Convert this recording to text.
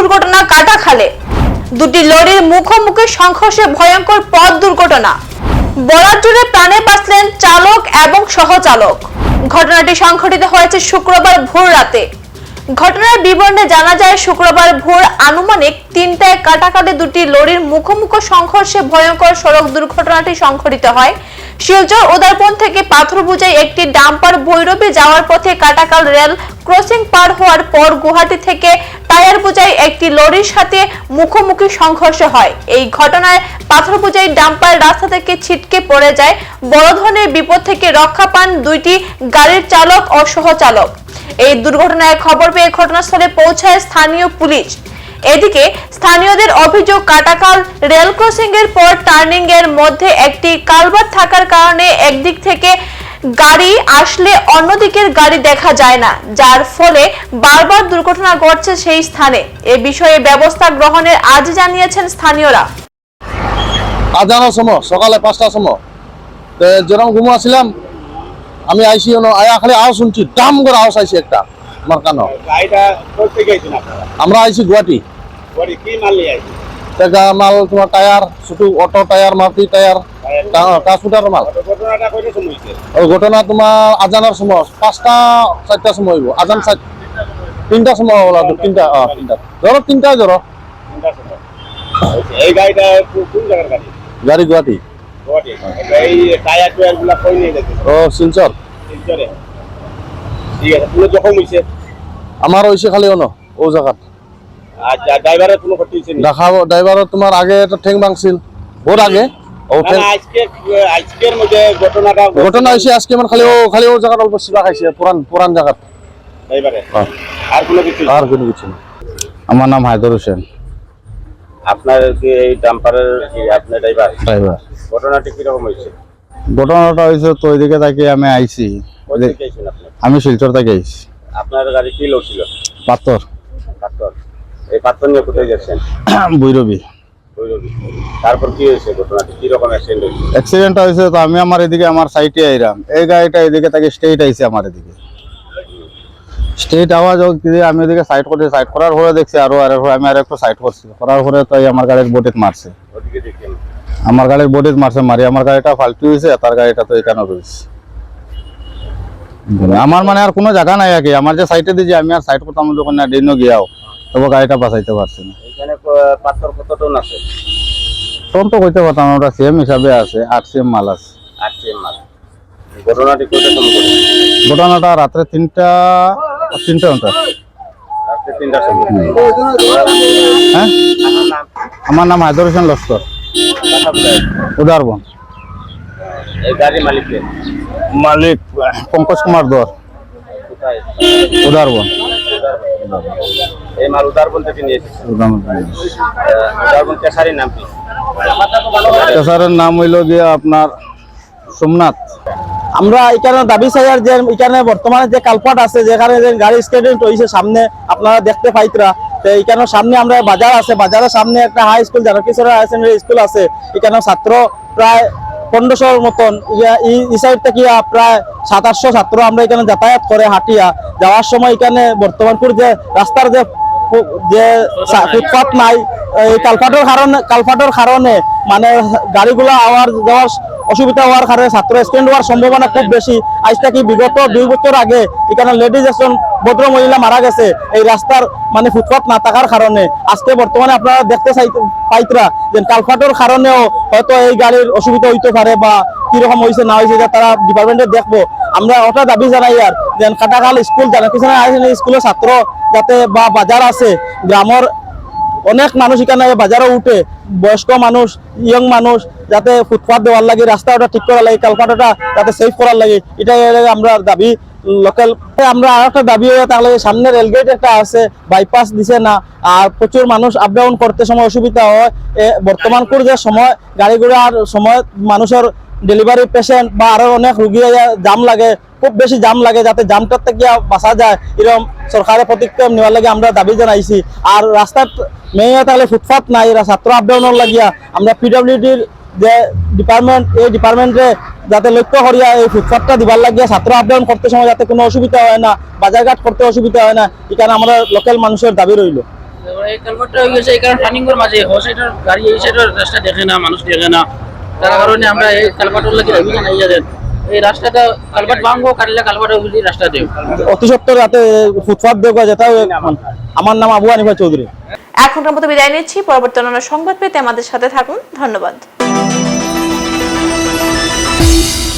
দুর্ঘটনা কাটাখালে। দুটি লরির মুখোমুখি সংঘর্ষে ভয়ঙ্কর পথ দুর্ঘটনা। বরাত জুড়ে প্রাণে বাঁচলেন চালক এবং সহচালক। ঘটনাটি সংঘটিত হয়েছে শুক্রবার ভোর রাতে। ঘটনার বিবরণে জানা যায়, শুক্রবার ভোর আনুমানিক তিনটায় কাটাকালে দুটি লরির মুখোমুখি সংঘর্ষে ভয়ঙ্কর সড়ক দুর্ঘটনাটি সংঘটিত হয়। শিলচর উদারপন থেকে পাথর বোঝাই একটি ডাম্পার ভৈরবে যাওয়ার পথে কাটাকাল রেল ক্রসিং পার হওয়ার পর গুয়াহাটি থেকে টায়ার বোঝাই একটি লরির সাথে মুখোমুখি সংঘর্ষ হয়। এই ঘটনায় পাথর বোঝাই ডাম্পার রাস্তা থেকে ছিটকে পড়ে যায়। বড় ধরনের বিপদ থেকে রক্ষা পান দুইটি গাড়ির চালক ও সহচালক। এই দুর্ঘটনায় খবর পেয়ে ঘটনাস্থলে পৌঁছায় স্থানীয় পুলিশ। এদিকে স্থানীয়দের অভিযোগ, কাটাকাল রেল ক্রসিং এর পর টার্নিং এর মধ্যে একটি কালভার্ট থাকার কারণে একদিক থেকে গাড়ি আসলে অন্যদিকের গাড়ি দেখা যায় না, যার ফলে বারবার দুর্ঘটনা ঘটছে সেই স্থানে। এ বিষয়ে ব্যবস্থা গ্রহণের আজ জানিয়েছেন স্থানীয়রা। আজানোর সময়, সকালে পাঁচটার সময়। যেরকম ঘুমো আসছিলাম আমি আইসি, আয়া খালি আওয়াজ শুনছি দাম করে আওয়াজ আইসি একটা। আমার কানো? গাড়িটা করতে গেছেন আপনারা? আমরা আইসি গুয়াহাটি। বডি মাল তোমার টায়ার শুধু auto tyre Maruti tyre transporter মাল। ওই ঘটনা তোমার আজানোর সময় পাঁচটা চারটার সময় হইব। আজান চার তিনটার সময় ওলা তিনটা তিনটা। ধরো তিনটা ধরো। আচ্ছা, এই গাড়িটা কোন জায়গার গাড়ি? গাড়ি গুয়াহাটি। গুয়াহাটি। এই টায়ার টুয়ারগুলা কই নিয়ে গেছে? ও শিলচর। শিলচরে? ঠিক আছে পুরো জখম হয়েছে আমার হয়েছে খালি অন ও জায়গাত আচ্ছা ড্রাইভারের কোনো ক্ষতি হয়েছে দেখাবো ড্রাইভারের তোমার আগে একটা ঠেং ভাঙছিল বহুত আগে। ঘটনা হয়েছে আজকে মানে খালি ও খালি ও জায়গাত অল্প সিবা খাইছে পুরান পুরান ড্রাইভারে? হ্যাঁ। আর কোনো কিছু আর কোনো কিছু না। আমার নাম হায়দর হোসেন। আপনার কি এই ডাম্পারের কি আপনার ড্রাইভার ড্রাইভার। ঘটনাটি কীরকম হয়েছে ঘটনাটা হয়েছে তো ওইদিকে তাকে আমি আইছি। আমি শিলচর থেকে আইছি আপনার গাড়ি কি লোড ছিল? পাথর। পাথর। এই পাথর নিয়ে কোথায় যাচ্ছেন? বৈরবী তারপর কি হয়েছে? ঘটনাটি কি রকম অ্যাক্সিডেন্ট হয়েছে? অ্যাক্সিডেন্টটা হয়েছে তো আমি আমার এদিকে আমার আইরাম। এই গাড়িটা এদিকে তাকে স্ট্রেট আইছে আমার এদিকে। স্ট্রেট আওয়াজ আমি এদিকে সাইড করছি সাইড করার পরে দেখছি আরও আর আমি আর একটু সাইড করছি। করার পরে তো আমার গাড়ির বডিত মারছে। আমার গাড়ির বডিত মারছে মারি আমার গাড়িটা ফাল্টি হয়েছে তার গাড়িটা তো এখানে রয়েছে। আমার মানে আর কোনো জায়গা নাই আগে। আমার যে সাইডে দিয়ে আমি আর সাইড করতাম যখন না দিনও গিয়াও তবু গাড়িটা বাঁচাইতে পারছি না। এখানে পাথর কত টন আছে? তখন তো কইতে পারতাম আমরা সেম হিসাবে আছে আট সেম মাল আছে। আট সিএম মাল। ঘটনাটি ঘটনাটা রাত্রে তিনটা তিনটা ঘণ্টা হ্যাঁ? নাম আমার নাম হায়দর হোসেন লস্কর। উদারবন। মালিককে মালিক পঙ্কজ কুমার কোথায়? উদারবন। এই মাল উদারবন থেকে নিয়ে এসেছে। উদারবন কেশারির নাম কি? নাম হইল গিয়া আপনার সোমনাথ। আমরা এখানে দাবি যে এখানে বর্তমানে যে কালপাট আছে যেখানে যে গাড়ি স্ট্যান্ড হয়েছে সামনে আপনারা দেখতে পাইতরা। তো এখানে সামনে আমরা বাজার আছে বাজারের সামনে একটা high school Jankishore high secondary school আছে। এখানে ছাত্র প্রায় পনেরোশোর মতন। ইয়া- ই সাইড থেকে প্রায় সাত আটশো ছাত্র আমরা এখানে যাতায়াত করে হাঁটিয়া। যাওয়ার সময় এখানে বর্তমানপুর যে রাস্তার যে যে ফুটপাথ নাই, এই কালপাটের কারণে কালপাটের কারণে মানে গাড়িগুলো আওয়ার যাওয়ার অসুবিধা হওয়ার কারণে ছাত্র স্ট্যান্ড হওয়ার সম্ভাবনা খুব বেশি। আজ থেকে বিগত দুই বছর আগে এখানে লেডিজ একজন ভদ্র মহিলা মারা গেছে। এই রাস্তার মানে ফুটপাত না থাকার কারণে। আজকে বর্তমানে আপনারা দেখতে চাই পাইতরা যে কালপাটের কারণেও হয়তো এই গাড়ির অসুবিধা হইতে পারে বা কীরকম হয়েছে না হয়েছে তারা ডিপার্টমেন্টে দেখব। আমরা ওটা দাবি জানাই আর, যে কাটাখাল স্কুল, জানা কিছু স্কুলের ছাত্র যাতে বা বাজার আছে, গ্রামের অনেক মানুষ এখানে বাজারে উঠে, বয়স্ক মানুষ ইয়ং মানুষ, যাতে ফুটপাথ দেওয়ার লাগে রাস্তাটা ঠিক করার লাগে, কালপাটাটা যাতে সেফ করার লাগে এটা আমরা দাবি। লোকাল আমরা আর একটা দাবি তাহলে সামনে রেলগেট একটা আছে বাইপাস দিছে না, আর প্রচুর মানুষ আপ ডাউন করতে সময় অসুবিধা হয়। এ বর্তমানকার যে সময়, গাড়ি ঘোড়ার সময় মানুষের ডেলিভারি পেশেন্ট বা আরও অনেক রুগী জাম লাগে, খুব বেশি জাম লাগে যাতে জামটার থেকে বাঁচা যায়, এরকম সরকারের পদক্ষেপ নেওয়ার লাগে আমরা দাবি জানাইছি। আর রাস্তার মেয়ে তাহলে ফুটপাথ নাই ছাত্র আপ ডাউনের লাগিয়া আমরা পিডব্লিউডির যে ডিপার্টমেন্ট এই ডিপার্টমেন্টে যাতে লক্ষ্য করিয়া এই ফুটপাথটা দিবার লাগিয়া ছাত্র আপ করতে সময় যাতে কোনো অসুবিধা হয় না বাজারঘাট করতে অসুবিধা হয় না এখানে আমরা লোকাল মানুষের দাবি রইল। এই কালভারটা হয়ে গেছে এই এর মাঝে ও গাড়ি এই সাইডের রাস্তা দেখে না মানুষ দেখে না। তার কারণে আমরা এই কালভারটার লাগি অভিযান এই যাদের এই রাস্তাটা কালভার্ট ভাঙবো কাটলে কালভার্ট রাস্তা দেব। অতি সত্তর রাতে ফুটপাথ যেটা আমার নাম আবু হানিফা চৌধুরী। এখনকার মতো বিদায় নিচ্ছি পরবর্তী অন্যান্য সংবাদ পেতে আমাদের সাথে থাকুন। ধন্যবাদ। Peace.